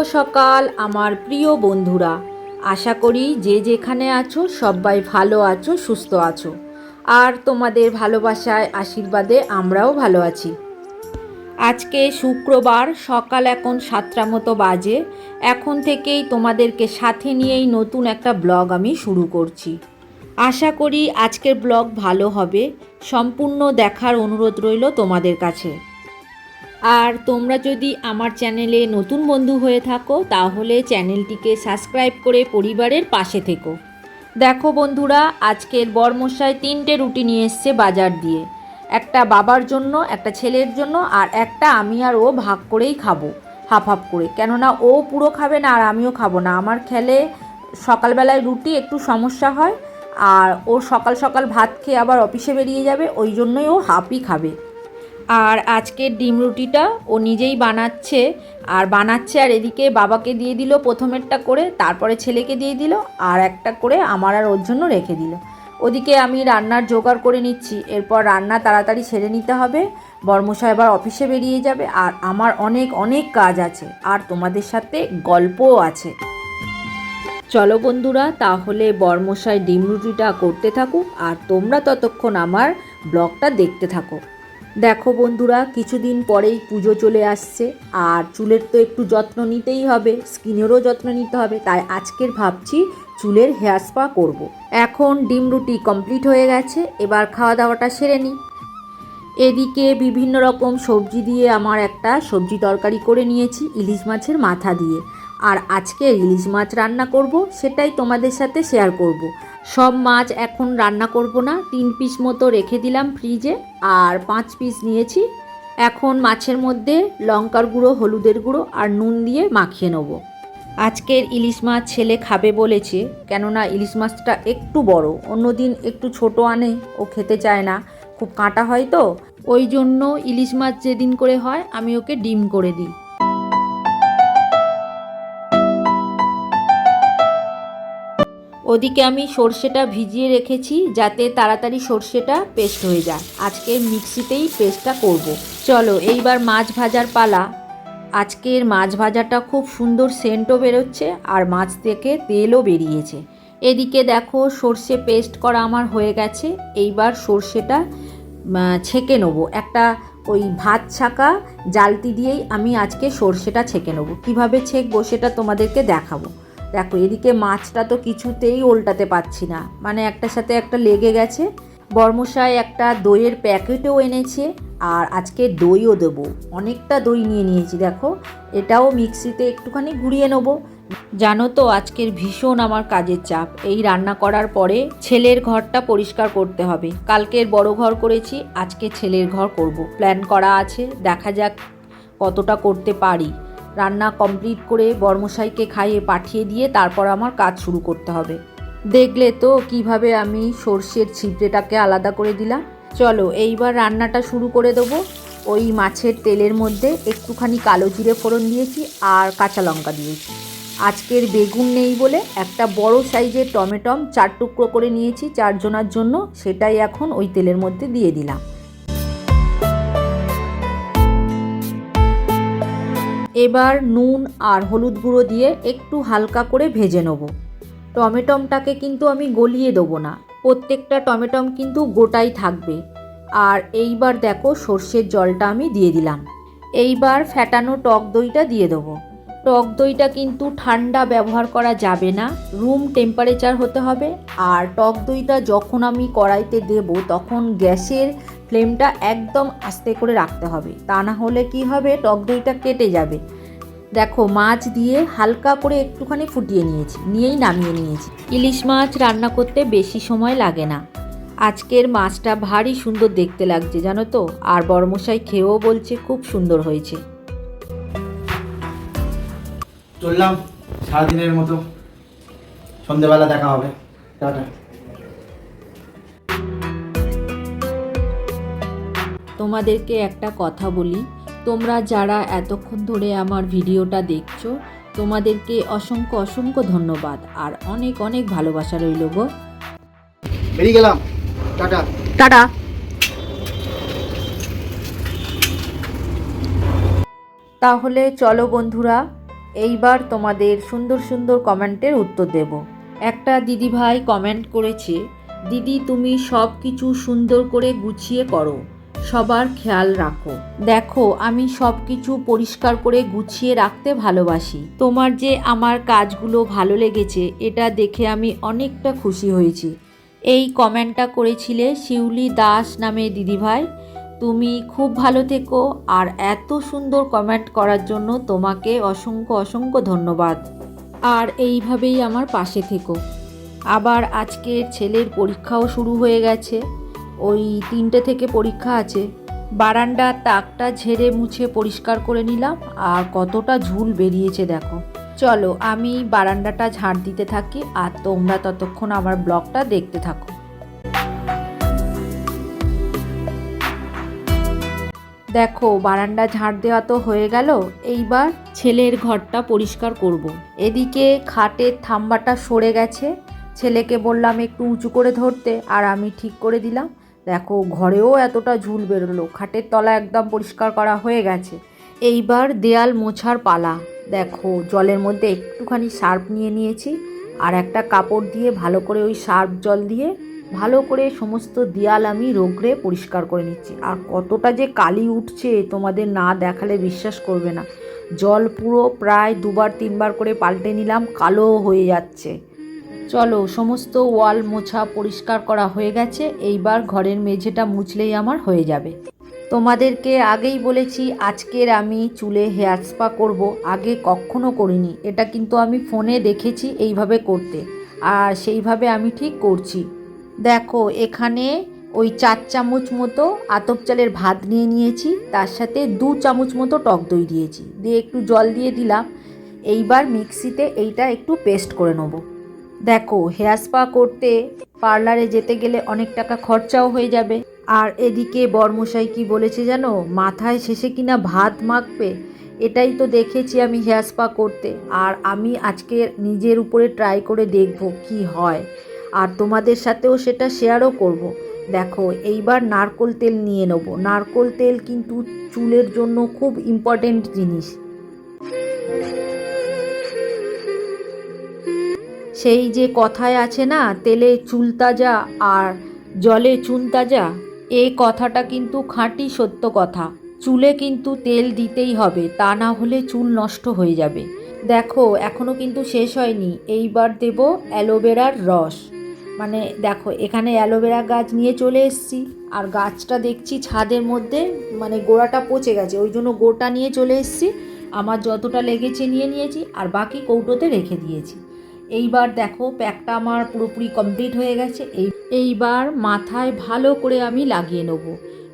সকাল, আমার প্রিয় বন্ধুরা। আশা করি যে যেখানে আছো, সবাই ভালো আছো, সুস্থ আছো। আর তোমাদের ভালোবাসায়, আশীর্বাদে আমরাও ভালো আছি। আজকে শুক্রবার, সকাল এখন সাতটা মতো বাজে। এখন থেকেই তোমাদেরকে সাথে নিয়েই নতুন একটা ব্লগ আমি শুরু করছি। আশা করি আজকের ব্লগ ভালো হবে। সম্পূর্ণ দেখার অনুরোধ রইল তোমাদের কাছে। আর তোমরা যদি আমার চ্যানেলে নতুন বন্ধু হয়ে থাকো, তাহলে চ্যানেলটিকে সাবস্ক্রাইব করে পরিবারের পাশে থেকো। দেখো বন্ধুরা, আজকের বরমশাই তিনটে রুটি নিয়ে এসছে বাজার দিয়ে। একটা বাবার জন্য, একটা ছেলের জন্য, আর একটা আমি আর ও ভাগ করেই খাব, হাফ হাফ করে। কেননা ও পুরো খাবে না, আর আমিও খাব না। আমার খেলে সকালবেলায় রুটি একটু সমস্যা হয়, আর ও সকাল সকাল ভাত খেয়ে আবার অফিসে বেরিয়ে যাবে, ওই জন্যই ও হাফই খাবে। আর আজকের ডিম রুটিটা ও নিজেই বানাচ্ছে। আর বানাচ্ছে আর এদিকে বাবাকে দিয়ে দিল প্রথমেরটা করে, তারপরে ছেলেকে দিয়ে দিল, আর একটা করে আমার আর ওর জন্য রেখে দিল। ওদিকে আমি রান্নার জোগাড় করে নিচ্ছি। এরপর রান্না তাড়াতাড়ি ছেড়ে নিতে হবে। বর্মশা এবার অফিসে বেরিয়ে যাবে। আর আমার অনেক অনেক কাজ আছে। আর তোমাদের সাথে গল্পও আছে। চলো বন্ধুরা, তাহলে বর্মশাই ডিম রুটিটা করতে থাকুক। আর তোমরা ততক্ষণ আমার ব্লগটা দেখতে থাকো। দেখো বন্ধুরা, কিছুদিন পরেই পুজো চলে আসছে। আর চুলের তো একটু যত্ন নিতেই হবে, স্কিনেরও যত্ন নিতে হবে, তাই আজকের ভাবছি চুলের হেয়ার স্পা করব। এখন ডিম রুটি কমপ্লিট হয়ে গেছে, এবার খাওয়া দাওয়াটা সেরে নিই। এদিকে বিভিন্ন রকম সবজি দিয়ে আমার একটা সবজি তরকারি করে নিয়েছি, ইলিশ মাছের মাথা দিয়ে। আর আজকে ইলিশ মাছ রান্না করব, সেটাই তোমাদের সাথে শেয়ার করব। সব মাছ এখন রান্না করব না, তিন পিস মতো রেখে দিলাম ফ্রিজে আর পাঁচ পিস নিয়েছি। এখন মাছের মধ্যে লঙ্কার গুঁড়ো, হলুদের গুঁড়ো আর নুন দিয়ে মাখিয়ে নেব। আজকের ইলিশ মাছ ছেলে খাবে বলেছে, কেননা ইলিশ মাছটা একটু বড়, অন্যদিন একটু ছোট আনে, ও খেতে চায় না, খুব কাঁটা হয় তো। ওই জন্য ইলিশ মাছ যেদিন করে হয়, আমি ওকে ডিম করে দিই। ওদিকে আমি সর্ষেটা ভিজিয়ে রেখেছি যাতে তাড়াতাড়ি সর্ষেটা পেস্ট হয়ে যায়। আজকে মিক্সিতেই পেস্টটা করব। চলো, এইবার মাছ ভাজার পালা। আজকের মাছ ভাজাটা খুব সুন্দর সেন্টও বেরোচ্ছে আর মাছ থেকে তেলও বেরিয়েছে। এদিকে দেখো, সর্ষে পেস্ট করা আমার হয়ে গেছে। এইবার সর্ষেটা ছেঁকে নেব। একটা ওই ভাত ছাকা জালতি দিয়েই আমি আজকে সর্ষেটা ছেঁকে নেব। কীভাবে ছেঁকবো সেটা তোমাদেরকে দেখাবো। দেখো, এদিকে মাছটা তো কিছুতেই উল্টাতে পারছি না। মানে একটার সাথে একটা লেগে গেছে। বর্মশাই একটা দইয়ের প্যাকেটও এনেছে, আর আজকে দইও দেবো। অনেকটা দই নিয়ে নিয়েছি, দেখো। এটাও মিক্সিতে একটুখানি ঘুরিয়ে নেব। জানো তো, আজকের ভীষণ আমার কাজের চাপ। এই রান্না করার পরে ছেলের ঘরটা পরিষ্কার করতে হবে। কালকের বড় ঘর করেছি, আজকে ছেলের ঘর করব। প্ল্যান করা আছে, দেখা যাক কতটা করতে পারি। রান্না কমপ্লিট করে বর্মশাইকে খাইয়ে পাঠিয়ে দিয়ে তারপর আমার কাজ শুরু করতে হবে। দেখলে তো কীভাবে আমি সর্ষের ছিপড়েটাকে আলাদা করে দিলাম। চলো, এইবার রান্নাটা শুরু করে দেবো। ওই মাছের তেলের মধ্যে একটুখানি কালো জিরে ফোড়ন দিয়েছি আর কাঁচা লঙ্কা দিয়েছি। আজকের বেগুন নেই বলে একটা বড় সাইজের টমেটম চার টুকরো করে নিয়েছি, চারজনার জন্য সেটাই এখন ওই তেলের মধ্যে দিয়ে দিলাম। এবার নুন আর হলুদ গুঁড়ো দিয়ে একটু হালকা করে ভেজে নেব। টমেটমটাকে কিন্তু আমি গলিয়ে দেবো না। প্রত্যেকটা টমেটম কিন্তু গোটাই থাকবে। আর এইবার দেখো সর্ষের জলটা আমি দিয়ে দিলাম। এইবার ফ্যাটানো টক দইটা দিয়ে দেবো। টক দইটা কিন্তু ঠান্ডা ব্যবহার করা যাবে না। রুম টেম্পারেচার হতে হবে। আর টক দইটা যখন আমি কড়াইতে দেব, তখন গ্যাসের ফ্লেমটা একদম আস্তে করে রাখতে হবে। তা না হলে কি হবে? টক দইটা কেটে যাবে। দেখো, মাছ দিয়ে হালকা করে একটুখানি ফুটিয়ে নিয়েছি, নিয়েই নামিয়ে নিয়েছি। ইলিশ মাছ রান্না করতে বেশি সময় লাগে না। আজকের মাছটা ভারী সুন্দর দেখতে লাগছে, জানো তো? আর বড়মশাই খেয়েও বলছে খুব সুন্দর হয়েছে। চললাম, সারাদিনের মতো। সন্ধেবেলা দেখা হবে। টাটা। তোমাদেরকে একটা কথা বলি। তোমরা যারা এতক্ষণ ধরে আমার ভিডিওটা দেখছ তোমাদেরকে অসংখ্য অসংখ্য ধন্যবাদ আর অনেক অনেক ভালোবাসা রইল গো। বেরিয়ে গেলাম। টাটা। টাটা। তাহলে চলো বন্ধুরা এইবার তোমাদের সুন্দর সুন্দর কমেন্টের উত্তর দেব। একটা দিদিভাই কমেন্ট করেছে দিদি তুমি সব কিছু সুন্দর করে গুছিয়ে করো। সবার খেয়াল রাখো। দেখো, আমি সব কিছু পরিষ্কার করে গুছিয়ে রাখতে ভালোবাসি। তোমার যে আমার কাজগুলো ভালো লেগেছে, এটা দেখে আমি অনেকটা খুশি হয়েছি। এই কমেন্টটা করেছিলে শিউলি দাস নামে দিদিভাই। তুমি খুব ভালো থেকো, আর এত সুন্দর কমেন্ট করার জন্য তোমাকে অসংখ্য অসংখ্য ধন্যবাদ। আর এইভাবেই আমার পাশে থেকো। আবার আজকের ছেলের পরীক্ষাও শুরু হয়ে গেছে। ওই তিনটে থেকে পরীক্ষা আছে। বারান্দার তাকটা ঝেড়ে মুছে পরিষ্কার করে নিলাম, আর কতটা ঝুল বেরিয়েছে দেখো। চলো, আমি বারান্দাটা ঝাড় দিতে থাকি, আর তোমরা ততক্ষণ আমার ব্লগটা দেখতে থাকো। দেখো, বারান্দা ঝাড় দেওয়া তো হয়ে গেল, এইবার ছেলের ঘরটা পরিষ্কার করব। এদিকে খাটের থাম্বাটা সরে গেছে, ছেলেকে বললাম একটু উঁচু করে ধরতে, আর আমি ঠিক করে দিলাম। দেখো, ঘরেও এতটা ঝুল বেরোলো। খাটের তলা একদম পরিষ্কার করা হয়ে গেছে। এইবার দেয়াল মোছার পালা। দেখো, জলের মধ্যে একটুখানি সার্ফ নিয়ে নিয়েছি আর একটা কাপড় দিয়ে ভালো করে ওই সার্ফ জল দিয়ে ভালো করে সমস্ত দেয়াল আমি রোগড়ে পরিষ্কার করে নিচ্ছি। আর কতটা যে কালি উঠছে তোমাদের না দেখালে বিশ্বাস করবে না। জল পুরো প্রায় দুবার, তিনবার করে পাল্টে নিলাম, কালো হয়ে যাচ্ছে। চলো, সমস্ত ওয়াল মোছা পরিষ্কার করা হয়ে গেছে, এইবার ঘরের মেঝেটা মুছলেই আমার হয়ে যাবে। তোমাদেরকে আগেই বলেছি, আজকের আমি চুলে হেয়ার স্পা করব, আগে কখনো করিনি, এটা কিন্তু আমি ফোনে দেখেছি এইভাবে করতে, আর সেইভাবে আমি ঠিক করছি। দেখো, এখানে ওই চার চামচ মতো আতপ চালের ভাত নিয়ে নিয়েছি, তার সাথে দু চামচ মতো টক দই দিয়েছি, দিয়ে একটু জল দিয়ে দিলাম, এইবার মিক্সিতে এইটা একটু পেস্ট করে নেব। দেখো, হেয়ার স্পা করতে পার্লারে যেতে গেলে অনেক টাকা খরচাও হয়ে যাবে। আর এদিকে বরমশাই কি বলেছে জানো? মাথায় শেষে কিনা ভাত মাখবে? এটাই তো দেখেছি আমি হেয়ার স্পা করতে। আর আমি আজকে নিজের উপরে ট্রাই করে দেখব কি হয়। আর তোমাদের সাথেও সেটা শেয়ারও করব। দেখো, এইবার নারকোল তেল নিয়ে নেব। নারকোল তেল কিন্তু চুলের জন্য খুব ইম্পর্টেন্ট জিনিস। সেই যে কথায় আছে না, তেলে চুল তাজা আর জলে চুন তাজা এই কথাটা কিন্তু খাঁটি সত্য কথা। চুলে কিন্তু তেল দিতেই হবে, তা না হলে চুল নষ্ট হয়ে যাবে। দেখো এখনও কিন্তু শেষ হয়নি, এইবার দেব অ্যালোভেরার রস। মানে দেখো, এখানে অ্যালোভেরা গাছ নিয়ে চলে এসেছি, আর গাছটা দেখছি ছাদের মধ্যে মানে গোড়াটা পচে গেছে, ওই জন্য গোটা নিয়ে চলে এসেছি। আমার যতটা লেগেছে নিয়ে নিয়েছি, আর বাকি কৌটোতে রেখে দিয়েছি। এইবার দেখো প্যাকটা আমার পুরোপুরি কমপ্লিট হয়ে গেছে। এই এইবার মাথায় ভালো করে আমি লাগিয়ে নেব।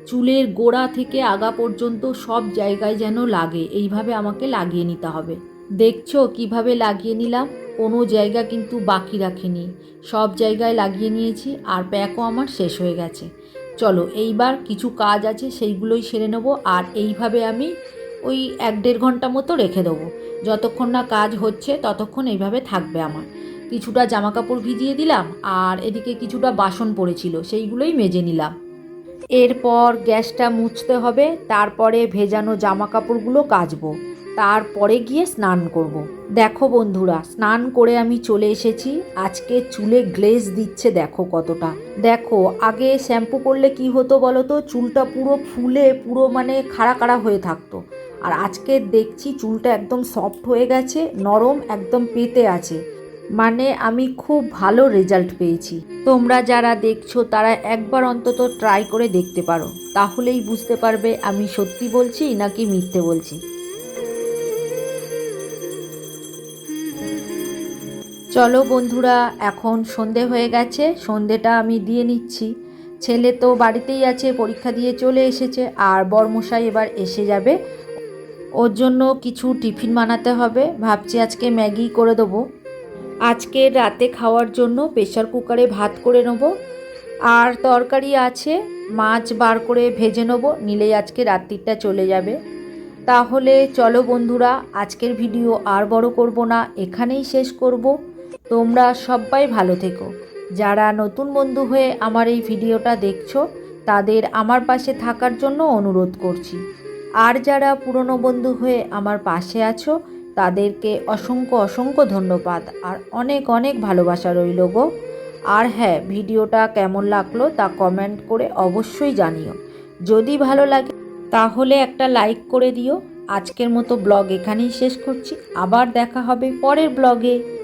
চুলের গোড়া থেকে আগা পর্যন্ত সব জায়গায় যেন লাগে, এইভাবে আমাকে লাগিয়ে নিতে হবে। দেখছ কীভাবে লাগিয়ে নিলাম? কোনো জায়গা কিন্তু বাকি রাখিনি। সব জায়গায় লাগিয়ে নিয়েছি আর প্যাকও আমার শেষ হয়ে গেছে। চলো এইবার কিছু কাজ আছে, সেইগুলোই সেরে নেব আর এইভাবে আমি ওই এক দেড় ঘণ্টা মতো রেখে দেবো। যতক্ষণ না কাজ হচ্ছে, ততক্ষণ এইভাবে থাকবে আমার। কিছুটা জামা কাপড় ভিজিয়ে দিলাম, আর এদিকে কিছুটা বাসন পড়েছিল, সেইগুলোই মেজে নিলাম। এরপর গ্যাসটা মুছতে হবে, তারপরে ভেজানো জামা কাপড়গুলো কাচবো। তারপরে গিয়ে স্নান করব। দেখো বন্ধুরা, স্নান করে আমি চলে এসেছি। আজকে চুলে গ্লেজ দিচ্ছে, দেখো কতটা। দেখো, আগে শ্যাম্পু করলে কি হতো বলো তো, চুলটা পুরো ফুলে, পুরো মানে খাড়া খাড়া হয়ে থাকতো। আর আজকে দেখছি চুলটা একদম সফট হয়ে গেছে, নরম একদম পেতে আছে। মানে আমি খুব ভালো রেজাল্ট পেয়েছি। তোমরা যারা দেখছ, তারা একবার অন্তত ট্রাই করে দেখতে পারো। তাহলেই বুঝতে পারবে আমি সত্যি বলছি নাকি মিথ্যে বলছি। চলো বন্ধুরা, এখন সন্ধে হয়ে গেছে, সন্ধেটা আমি দিয়ে নিচ্ছি। ছেলে তো বাড়িতেই আছে, পরীক্ষা দিয়ে চলে এসেছে, আর বরমশাই এবার এসে যাবে। ওর জন্য কিছু টিফিন বানাতে হবে। ভাবছি আজকে ম্যাগি করে দেবো। আজকে রাতে খাওয়ার জন্য প্রেশার কুকারে ভাত করে নেব। আর তরকারি আছে, মাছ বার করে ভেজে নেব নিলেই আজকে রাত্রিটা চলে যাবে। তাহলে চলো বন্ধুরা, আজকের ভিডিও আর বড় করব না, এখানেই শেষ করব। তোমরা সবাই ভালো থেকো। যারা নতুন বন্ধু হয়ে আমার এই ভিডিওটা দেখছ, তাদের আমার পাশে থাকার জন্য অনুরোধ করছি। আর যারা পুরনো বন্ধু হয়ে আমার পাশে আছো, তাদেরকে অসংখ্য অসংখ্য ধন্যবাদ আর অনেক অনেক ভালোবাসা রইল গো। আর হ্যাঁ ভিডিওটা কেমন লাগল তা কমেন্ট করে অবশ্যই জানিও। যদি ভালো লাগে, তাহলে একটা লাইক করে দিও। আজকের মতো ব্লগ এখানেই শেষ করছি। আবার দেখা হবে পরের ব্লগে।